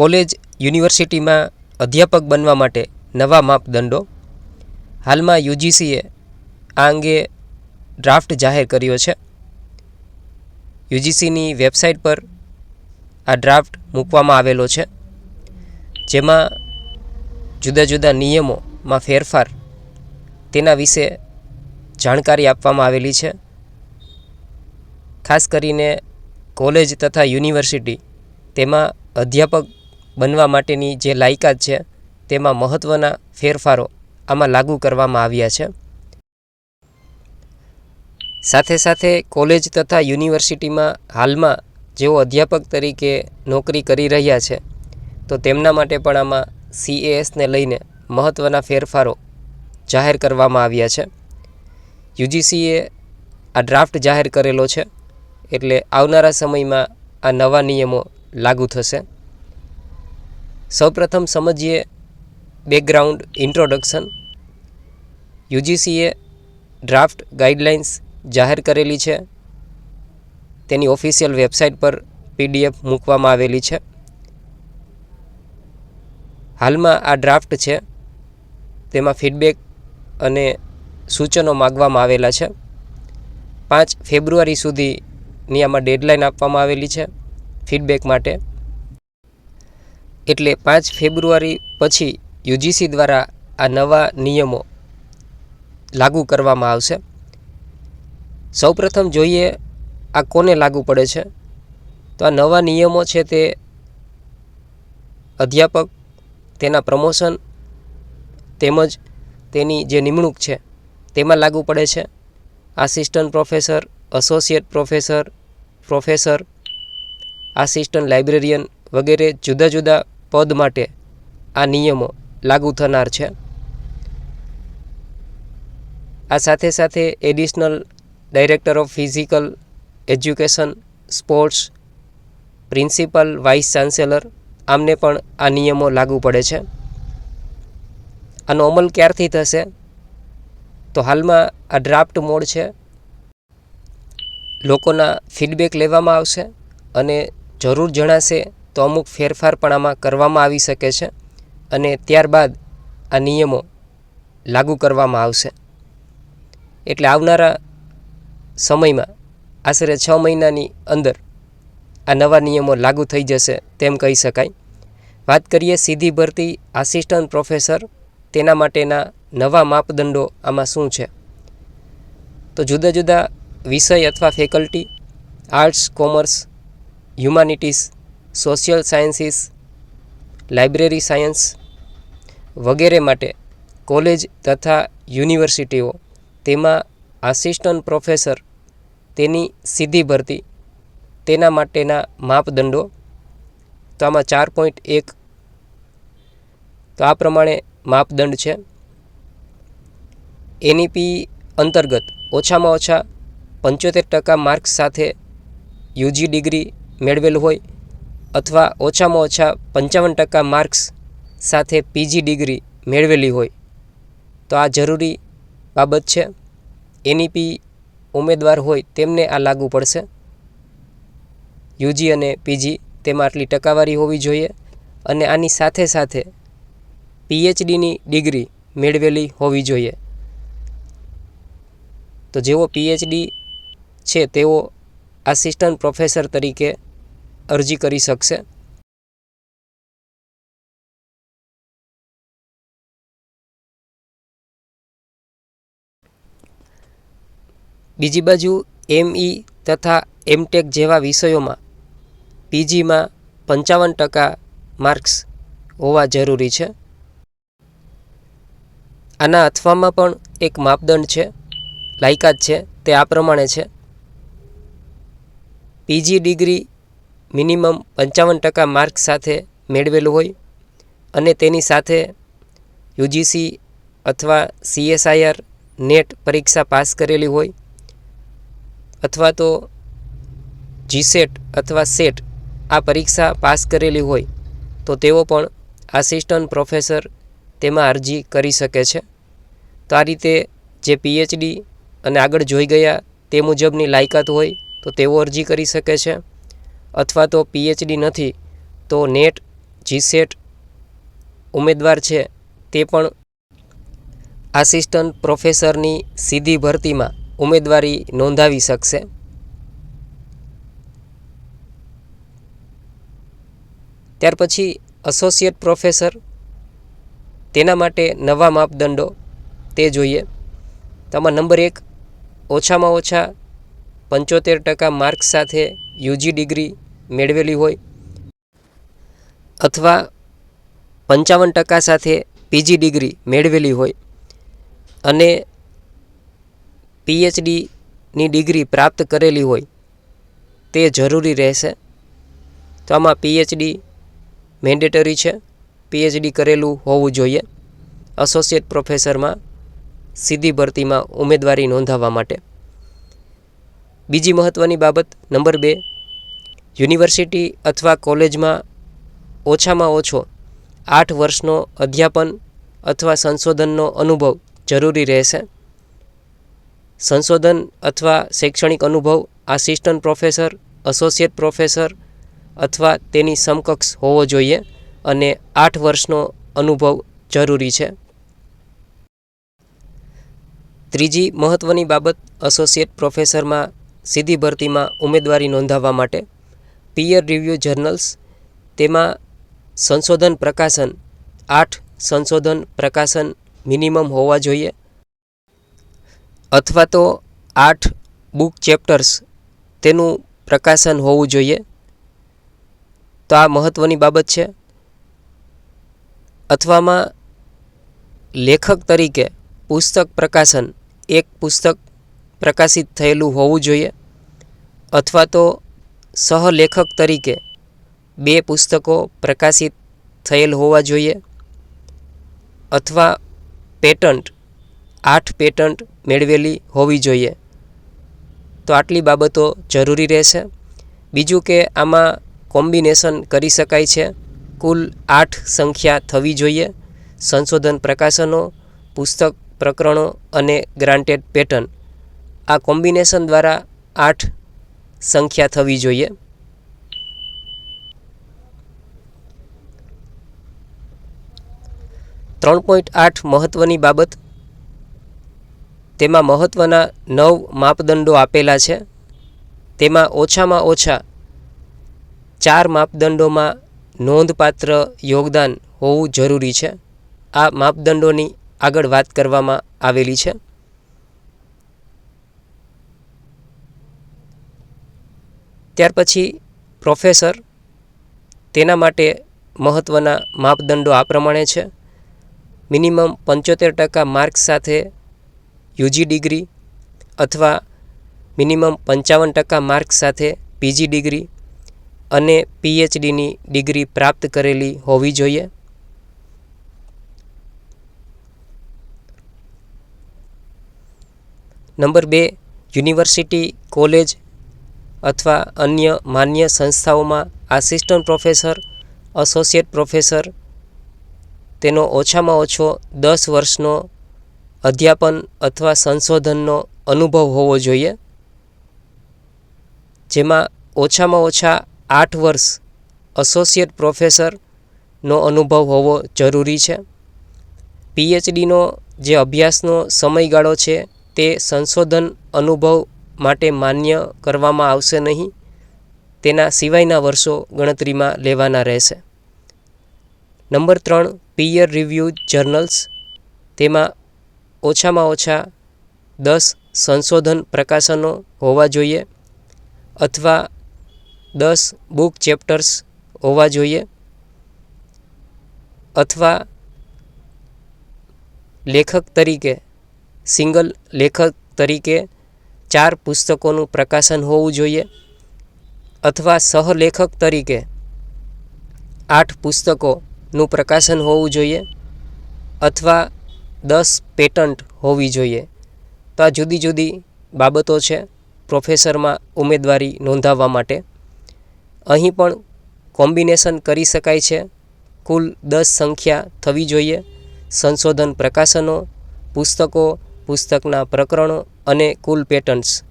College યુનિવર્સિટીમાં અધ્યાપક બનવા માટે નવા માપદંડો. હાલમાં યુજીસીએ આ અંગે ડ્રાફ્ટ જાહેર કર્યો છે. યુજીસીની વેબસાઇટ પર આ ડ્રાફ્ટ મૂકવામાં આવેલો છે. જેમાં જુદા જુદા નિયમોમાં ફેરફાર તેના વિશે જાણકારી આપવામાં આવેલી છે. ખાસ કરીને કોલેજ તથા યુનિવર્સિટી તેમાં અધ્યાપક બનવા માટેની જે લાયકાત છે, તેમાં મહત્ત્વના ફેરફારો આમાં લાગુ કરવામાં આવ્યા છે. સાથે સાથે કોલેજ તથા યુનિવર્સિટીમાં હાલમાં જેઓ અધ્યાપક તરીકે નોકરી કરી રહ્યા છે, તો તેમના માટે પણ આમાં સીએએસને લઈને મહત્ત્વના ફેરફારો જાહેર કરવામાં આવ્યા છે. યુજીસીએ આ ડ્રાફ્ટ જાહેર કરેલો છે, એટલે આવનારા સમયમાં આ નવા નિયમો લાગુ થશે. સૌપ્રથમ સમજીએ બેકગ્રાઉન્ડ ઇન્ટ્રોડક્શન યુજીસીએ ડ્રાફ્ટ ગાઈડલાઇન્સ જાહેર કરેલી છે. તેની ઓફિશિયલ વેબસાઇટ પર પીડીએફ મૂકવામાં આવેલી છે. હાલમાં આ ડ્રાફ્ટ છે. તેમાં ફીડબેક અને સૂચનો માગવામાં આવેલા છે. પાંચ ફેબ્રુઆરી સુધીની આમાં ડેડલાઇન આપવામાં આવેલી છે ફીડબેક માટે. એટલે પાંચ ફેબ્રુઆરી પછી યુજીસી દ્વારા આ નવા નિયમો લાગુ કરવામાં આવશે. સૌપ્રથમ જોઈએ આ કોને લાગુ પડે છે? તો આ નવા નિયમો છે તે અધ્યાપક, તેના પ્રમોશન તેમજ તેની જે નિમણૂક છે તેમાં લાગુ પડે છે. Assistant professor, associate professor professor, assistant librarian વગેરે જુદા જુદા પદ માટે આ નિયમો લાગુ થનાર છે. આ સાથે સાથે additional director of physical education, sports, principal, vice chancellor આમને પણ આ નિયમો લાગુ પડે છે. આનો અમલ ક્યારથી થશે? તો હાલમાં આ ડ્રાફ્ટ મોડ છે. લોકોના ફીડબેક લેવામાં આવશે અને જરૂર જણાશે તો અમુક ફેરફાર પણ આમાં કરવામાં આવી શકે છે અને ત્યારબાદ આ નિયમો લાગુ કરવામાં આવશે. એટલે આવનારા સમયમાં આશરે છ મહિનાની અંદર આ નવા નિયમો લાગુ થઈ જશે તેમ કહી શકાય. વાત કરીએ સીધી ભરતી આસિસ્ટન્ટ પ્રોફેસર તેના માટેના નવા માપદંડો આમાં શું છે? તો જુદા જુદા વિષય અથવા faculty arts commerce humanities social sciences, library science વગેરે માટે કોલેજ તથા યુનિવર્સિટીઓ, તેમાં આસિસ્ટન્ટ પ્રોફેસર તેની સીધી ભરતી, તેના માટેના માપદંડો, તો આમાં ચાર પોઈન્ટ એક. તો આ પ્રમાણે માપદંડ છે. એનઈપી અંતર્ગત ઓછામાં ઓછા પંચોતેર ટકા માર્ક્સ સાથે યુજી ડિગ્રી મેળવેલ હોય અથવા ઓછામાં ઓછા પંચાવન ટકા માર્ક્સ સાથે પીજી ડિગ્રી મેળવેલી હોય, તો આ જરૂરી બાબત છે. એનઈપી ઉમેદવાર હોય તેમને આ લાગુ પડશે. યુજી અને પીજી તેમાં આટલી ટકાવારી હોવી જોઈએ અને આની સાથે સાથે પીએચડીની ડિગ્રી મેળવેલી હોવી જોઈએ. તો જેઓ પીએચડી છે, તેઓ આસિસ્ટન્ટ પ્રોફેસર તરીકે અરજી કરી શકશે? બીજી બાજુ એમઈ તથા એમટેક જેવા વિષયોમાં પીજીમાં પંચાવન ટકા માર્ક્સ હોવા જરૂરી છે. આના અથવામાં પણ એક માપદંડ છે, લાયકાત છે, તે આ પ્રમાણે છે. પીજી ડિગ્રી મિનિમમ પંચાવન ટકા માર્ક સાથે મેળવેલું હોય અને તેની સાથે યુજીસી અથવા સીએસઆઈઆર નેટ પરીક્ષા પાસ કરેલી હોય અથવા તો જીસેટ અથવા સેટ આ પરીક્ષા પાસ કરેલી હોય તો તેઓ પણ આસિસ્ટન્ટ પ્રોફેસર તેમાં અરજી કરી શકે છે. તો આ રીતે જે પીએચડી અને આગળ જોઈ ગયા તે મુજબની લાયકાત હોય તો તેઓ અરજી કરી શકે છે. અથવા તો પીએચડી નથી, તો નેટ જીસેટ ઉમેદવાર છે તે પણ આસિસ્ટન્ટ પ્રોફેસરની સીધી ભરતીમાં ઉમેદવારી નોંધાવી શકશે. ત્યાર પછી એસોસિએટ પ્રોફેસર તેના માટે નવા માપદંડો તે જોઈએ. તેમાં નંબર એક, ઓછામાં ઓછા પંચોતેર ટકા માર્ક્સ સાથે યુજી ડિગ્રી મેળવેલી હોય અથવા પંચાવન ટકા સાથે પીજી ડિગ્રી મેળવેલી હોય અને પીએચડીની ડિગ્રી પ્રાપ્ત કરેલી હોય તે જરૂરી રહેશે. તો આમાં પીએચડી મેન્ડેટરી છે. પીએચડી કરેલું હોવું જોઈએ. એસોસિએટ પ્રોફેસરમાં સીધી ભરતીમાં ઉમેદવારી નોંધાવવા માટે. બીજી મહત્ત્વની બાબત નંબર બે, યુનિવર્સિટી અથવા કોલેજમાં ઓછામાં ઓછો આઠ વર્ષનો અધ્યાપન અથવા સંશોધનનો અનુભવ જરૂરી રહેશે. સંશોધન અથવા શૈક્ષણિક અનુભવ આસિસ્ટન્ટ પ્રોફેસર, એસોસિએટ પ્રોફેસર અથવા તેની સમકક્ષ હોવો જોઈએ અને આઠ વર્ષનો અનુભવ જરૂરી છે. ત્રીજી મહત્ત્વની બાબત એસોસિએટ પ્રોફેસરમાં સીધી ભરતીમાં ઉમેદવારી નોંધાવવા માટે પિયર રિવ્યુ જર્નલ્સ તેમાં સંશોધન પ્રકાશન, આઠ સંશોધન પ્રકાશન મિનિમમ હોવા જોઈએ, અથવા તો આઠ બુક ચેપ્ટર્સ તેનું પ્રકાશન હોવું જોઈએ. તો આ મહત્ત્વની બાબત છે. અથવામાં લેખક તરીકે પુસ્તક પ્રકાશન એક પુસ્તક પ્રકાશિત થયેલું હોવું જોઈએ. અથવા તો સહલેખક તરીકે બે પુસ્તકો પ્રકાશિત થયેલ હોવા જોઈએ અથવા પેટન્ટ, આઠ પેટન્ટ મેળવેલી હોવી જોઈએ. તો આટલી બાબતો જરૂરી રહેશે. બીજું કે આમાં કોમ્બિનેશન કરી શકાય છે. કુલ આઠ સંખ્યા થવી જોઈએ. સંશોધન પ્રકાશનો, પુસ્તક પ્રકરણો અને ગ્રાન્ટેડ પેટર્ન. આ કોમ્બિનેશન દ્વારા આઠ સંખ્યા થવી જોઈએ. ત્રણ પોઈન્ટ આઠ મહત્ત્વની બાબત. તેમાં મહત્ત્વના નવ માપદંડો આપેલા છે. તેમાં ઓછામાં ઓછા ચાર માપદંડોમાં નોંધપાત્ર યોગદાન હોવું જરૂરી છે. આ માપદંડોની આગળ વાત કરવામાં આવેલી છે. ત્યાર પછી પ્રોફેસર તેના માટે મહત્ત્વના માપદંડો આ પ્રમાણે છે. મિનિમમ પંચોતેર ટકા માર્ક્સ સાથે યુજી ડિગ્રી અથવા મિનિમમ પંચાવન ટકા માર્ક્સ સાથે પીજી ડિગ્રી અને પીએચડીની ડિગ્રી પ્રાપ્ત કરેલી હોવી જોઈએ. નંબર બે, યુનિવર્સિટી, કોલેજ અથવા અન્ય માન્ય સંસ્થાઓમાં આસિસ્ટન્ટ પ્રોફેસર એસોસિએટ પ્રોફેસર તેનો ઓછામાં ઓછો દસ વર્ષનો અધ્યાપન અથવા સંશોધનનો અનુભવ હોવો જોઈએ. જેમાં ઓછામાં ઓછા આઠ વર્ષ એસોસિએટ પ્રોફેસરનો અનુભવ હોવો જરૂરી છે. પીએચડીનો જે અભ્યાસનો સમયગાળો છે તે સંશોધન અનુભવ માટે માન્ય કરવામાં આવશે નહીં. તેના સિવાયના વર્ષો ગણતરીમાં લેવાના રહેશે. નંબર ત્રણ પિયર રિવ્યુ જર્નલ્સ તેમાં ઓછામાં ઓછા દસ સંશોધન પ્રકાશનો હોવા જોઈએ અથવા દસ બુક ચેપ્ટર્સ હોવા જોઈએ અથવા લેખક તરીકે સિંગલ લેખક તરીકે ચાર પુસ્તકોનું પ્રકાશન હોવું જોઈએ અથવા સહલેખક તરીકે આઠ પુસ્તકોનું પ્રકાશન હોવું જોઈએ અથવા દસ પેટન્ટ હોવી જોઈએ. તો આ જુદી જુદી બાબતો છે પ્રોફેસરમાં ઉમેદવારી નોંધાવવા માટે. અહીં પણ કોમ્બિનેશન કરી શકાય છે. કુલ દસ સંખ્યા થવી જોઈએ. સંશોધન પ્રકાશનો, પુસ્તકો પુસ્તકના પ્રકરણો અને કુલ પેટર્ન્સ.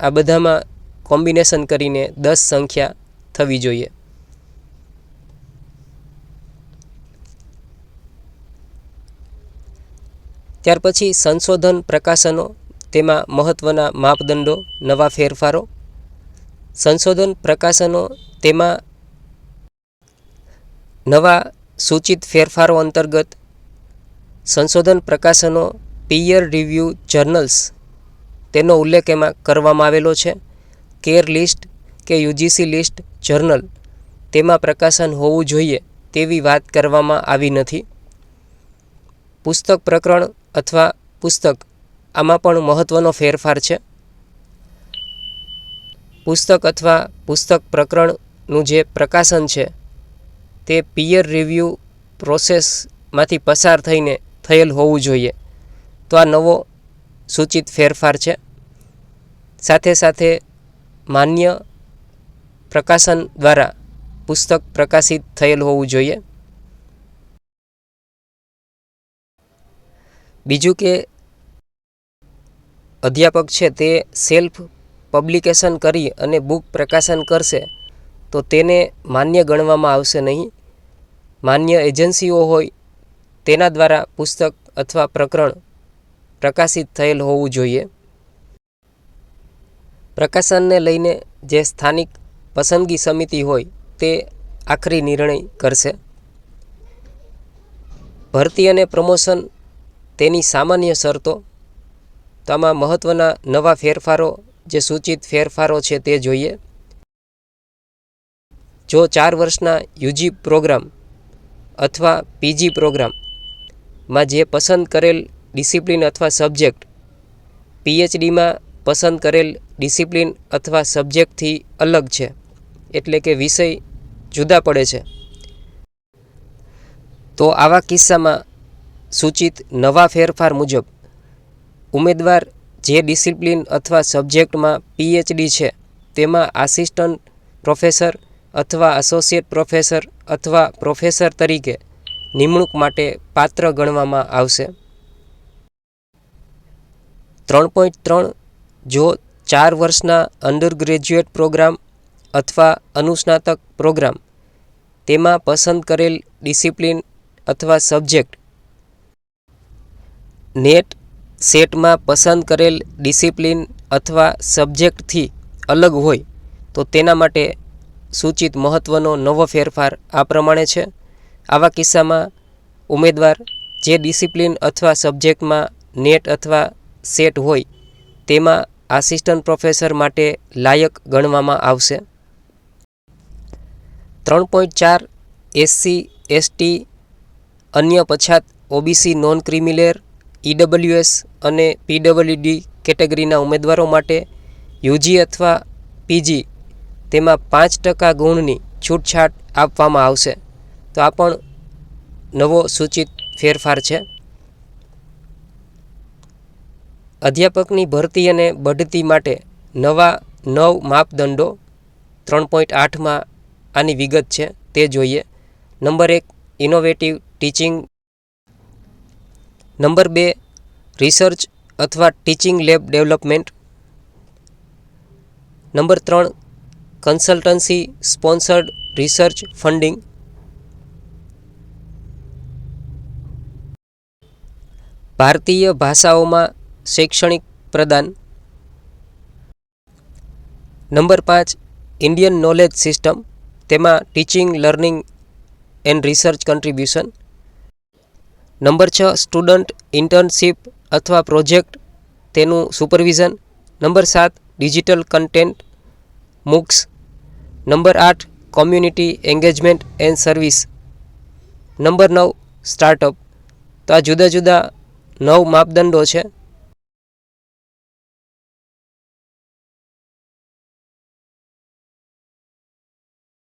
આ બધામાં કોમ્બિનેશન કરીને દસ સંખ્યા થવી જોઈએ. ત્યાર પછી સંશોધન પ્રકાશનો, તેમાં મહત્ત્વના માપદંડો, નવા ફેરફારો. સંશોધન પ્રકાશનો, તેમાં નવા સૂચિત ફેરફારો અંતર્ગત. સંશોધન પ્રકાશનો પિયર રિવ્યૂ જર્નલ્સ તેનો ઉલ્લેખ એમાં કરવામાં આવેલો છે. કેર લિસ્ટ કે યુજીસી લિસ્ટ જર્નલ તેમાં પ્રકાશન હોવું જોઈએ તેવી વાત કરવામાં આવી નથી. પુસ્તક પ્રકરણ અથવા પુસ્તક આમાં પણ મહત્ત્વનો ફેરફાર છે. પુસ્તક અથવા પુસ્તક પ્રકરણનું જે પ્રકાશન છે તે પિયર રિવ્યૂ પ્રોસેસમાંથી પસાર થઈને થયેલ હોવું જોઈએ. તો આ નવો સૂચિત ફેરફાર છે. સાથે સાથે માન્ય પ્રકાશન દ્વારા પુસ્તક પ્રકાશિત થયેલ હોવું જોઈએ. બીજું કે અધ્યાપક છે તે સેલ્ફ પબ્લિકેશન કરી અને બુક પ્રકાશન કરશે, તો તેને માન્ય ગણવામાં આવશે નહીં. માન્ય એજન્સીઓ હોય તેના દ્વારા પુસ્તક અથવા પ્રકરણ પ્રકાશિત થયેલ હોવું જોઈએ. પ્રકાશનને લઈને જે સ્થાનિક પસંદગી સમિતિ હોય તે આખરી નિર્ણય કરશે. ભરતી અને પ્રમોશન તેની સામાન્ય શરતો તો આમાં મહત્ત્વના નવા ફેરફારો, જે સૂચિત ફેરફારો છે તે જોઈએ. જો ચાર વર્ષના યુજી પ્રોગ્રામ અથવા પીજી પ્રોગ્રામમાં જે પસંદ કરેલ ડિસિપ્લિન અથવા સબ્જેક્ટ. પીએચડીમાં પસંદ કરેલ ડિસિપ્લિન અથવા સબ્જેક્ટથી અલગ છે, એટલે કે વિષય જુદા પડે છે. તો આવા કિસ્સામાં સૂચિત નવા ફેરફાર મુજબ, ઉમેદવાર જે ડિસિપ્લિન અથવા સબ્જેક્ટમાં પીએચડી છે, તેમાં આસિસ્ટન્ટ પ્રોફેસર અથવા એસોસિએટ પ્રોફેસર અથવા પ્રોફેસર તરીકે નિમણૂક માટે પાત્ર ગણવામાં આવશે. ત્રણ પોઈન્ટ ત્રણ જો ચાર વર્ષના અંડર ગ્રેજ્યુએટ પ્રોગ્રામ અથવા અનુસ્નાતક પ્રોગ્રામ, તેમાં પસંદ કરેલ ડિસિપ્લિન અથવા સબ્જેક્ટ નેટ સેટમાં પસંદ કરેલ ડિસિપ્લિન અથવા સબ્જેક્ટથી અલગ હોય, તો તેના માટે સૂચિત મહત્ત્વનો નવો ફેરફાર આ પ્રમાણે છે. આવા કિસ્સામાં ઉમેદવાર જે ડિસિપ્લિન અથવા સબ્જેક્ટમાં નેટ અથવા સેટ હોય, તેમાં આસિસ્ટન્ટ પ્રોફેસર માટે લાયક ગણવામાં આવશે. ત્રણ પોઈન્ટ ચાર એસસી એસટી અન્ય પછાત OBC non creamy layer EWS અને પીડબ્લ્યુડી કેટેગરીના ઉમેદવારો માટે યુજી અથવા પીજી તેમાં પાંચ ટકા ગુણની છૂટછાટ આપવામાં આવશે. તો આ પણ નવો સૂચિત ફેરફાર છે. અધ્યાપકની ભરતી અને બઢતી માટે નવા નવ માપદંડો ત્રણ પોઈન્ટ આઠમાં આની વિગત છે, તે જોઈએ. નંબર એક ઇનોવેટિવ ટીચિંગ નંબર બે રિસર્ચ અથવા ટીચિંગ લેબ ડેવલપમેન્ટ નંબર ત્રણ કન્સલ્ટન્સી સ્પોન્સર્ડ રિસર્ચ ફંડિંગ ભારતીય ભાષાઓમાં શૈક્ષણિક પ્રદાન. નંબર પાંચ ઇન્ડિયન નોલેજ સિસ્ટમ તેમાં teaching learning and research contribution number છ સ્ટુડન્ટ ઇન્ટર્નશીપ અથવા પ્રોજેક્ટ તેનું સુપરવિઝન નંબર સાત ડિજિટલ કન્ટેન્ટ મુક્સ નંબર આઠ community engagement and service number નવ સ્ટાર્ટઅપ તો આ જુદા જુદા નવ માપદંડો છે.